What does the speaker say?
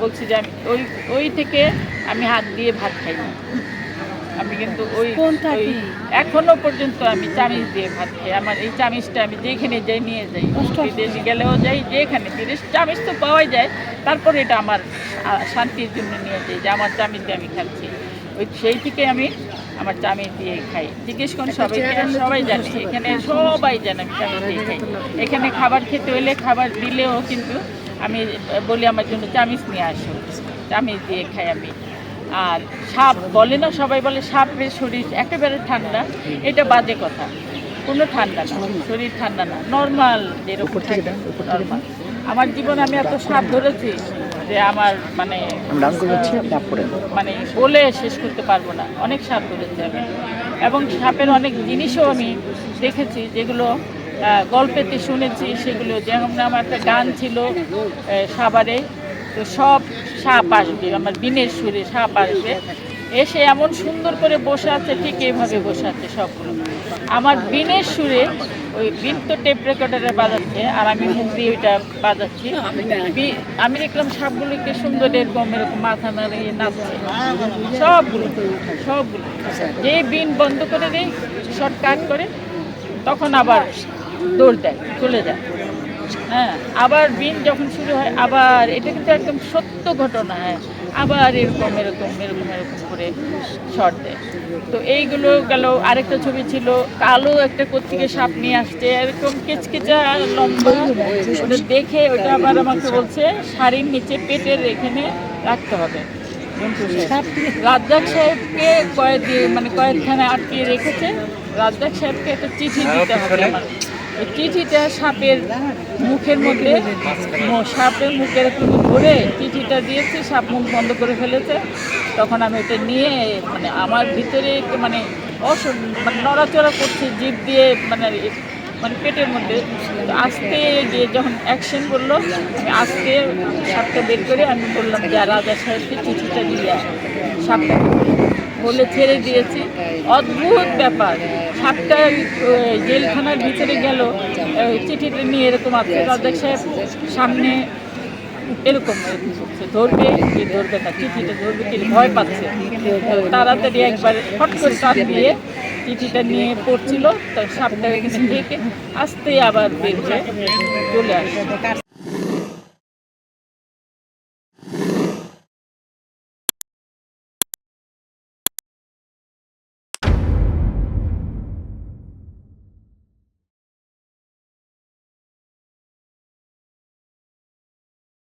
বলছি যে আমি ওই ওই থেকে আমি হাত দিয়ে ভাত খাই না আমি কিন্তু ওই এখনও পর্যন্ত আমি চামিচ দিয়ে ভাত খাই। আমার এই চামিচটা আমি যেখানে যাই নিয়ে যাই। বিদেশে গেলেও যাই যেখানে বিদেশ চামিচ তো পাওয়াই যায়। তারপরে এটা আমার শান্তির জন্য নিয়ে যাই যে আমার চামিচ দিয়ে আমি খাচ্ছি। ওই সেই থেকে আমি আমার চামিচ দিয়ে খাই। জিজ্ঞেস করুন সবাই সবাই জানে। এখানে সবাই জানে আমি চামিচ দিয়ে খাই। এখানে খাবার খেতে হলে খাবার দিলেও কিন্তু আমি বলি আমার জন্য চামিচ নিয়ে আসো। চামিচ দিয়ে খাই আমি। আর সাপ বলে না সবাই বলে সাপের শরীর একেবারে ঠান্ডা এটা বাজে কথা। কোনো ঠান্ডা না শরীর ঠান্ডা না নর্মাল যেরকম নর্মাল আমার জীবনে আমি এত সাপ ধরেছি যে আমার মানে মানে বলে শেষ করতে পারব না। অনেক সাপ ধরেছি আমি। এবং সাপের অনেক জিনিসও আমি দেখেছি যেগুলো গল্পেতে শুনেছি সেগুলো যেমন আমার একটা গান ছিল সাভারে। তো সব সাপ আসবে, আমার বিনের সুরে সাপ আসবে। এসে এমন সুন্দর করে বসে আছে, ঠিক এইভাবে বসে আছে সবগুলো। আমার বিনের সুরে ওই বিন তো টেপ রেকর্ডারে বাজাচ্ছে, আর আমি মুখ দিয়ে ওইটা বাজাচ্ছি। আমি দেখলাম সবগুলোকে সুন্দর এরকম এরকম মাথা নাড়িয়ে নাচছে। সবগুলো সবগুলো। যে বিন বন্ধ করে দেয় শর্ট কাট করে, তখন আবার দৌড় দেয় চলে যায়। হ্যাঁ আবার বিন যখন শুরু হয় আবার এটা কিন্তু একদম সত্য ঘটনা হ্যাঁ। আবার এরকম এরকম এরকম এরকম করে শর্ট দেয়। তো এইগুলো গেল আরেকটা ছবি ছিল কালো একটা কোথেকে সাপ নিয়ে আসছে এরকম কেচকেচা লম্বা। ওটা দেখে ওটা আবার আমাকে বলছে শাড়ির নিচে পেটের এখানে রাখতে হবে। রাজ্জাক সাহেবকে কয়েক মানে কয়েকখানে আটকিয়ে রেখেছে রাজ্জাক সাহেবকে একটা চিঠি দিতে হবে আমার। চিঠিটা সাপের মুখের মধ্যে সাপের মুখের একটু ধরে চিঠিটা দিয়েছে, সাপ মুখ বন্ধ করে ফেলেছে তখন আমি ওটা নিয়ে মানে আমার ভিতরে মানে অস মানে নড়াচড়া করছে, জিভ দিয়ে মানে মানে পেটের মধ্যে আস্তে গিয়ে যখন অ্যাকশন করল, আমি আস্তে সাপটা বের করে আমি বললাম যে, রাজা সাহেবকে চিঠিটা দিয়ে। সাপটা বলে ছেড়ে দিয়েছি। অদ্ভুত ব্যাপার। ওই জেলখানার ভিতরে গেল। চিঠিটা নিয়ে এরকম আছে। রাজাক সাহেব সামনে এরকম ধরবে কি ধরবে না, চিঠিটা ধরবে কি ভয় পাচ্ছে। তাড়াতাড়ি একবার ফট করে কান দিয়ে চিঠিটা নিয়ে পড়ছিল। তো সাপটা এখানে থেকে আসতেই আবার বের চলে আসে।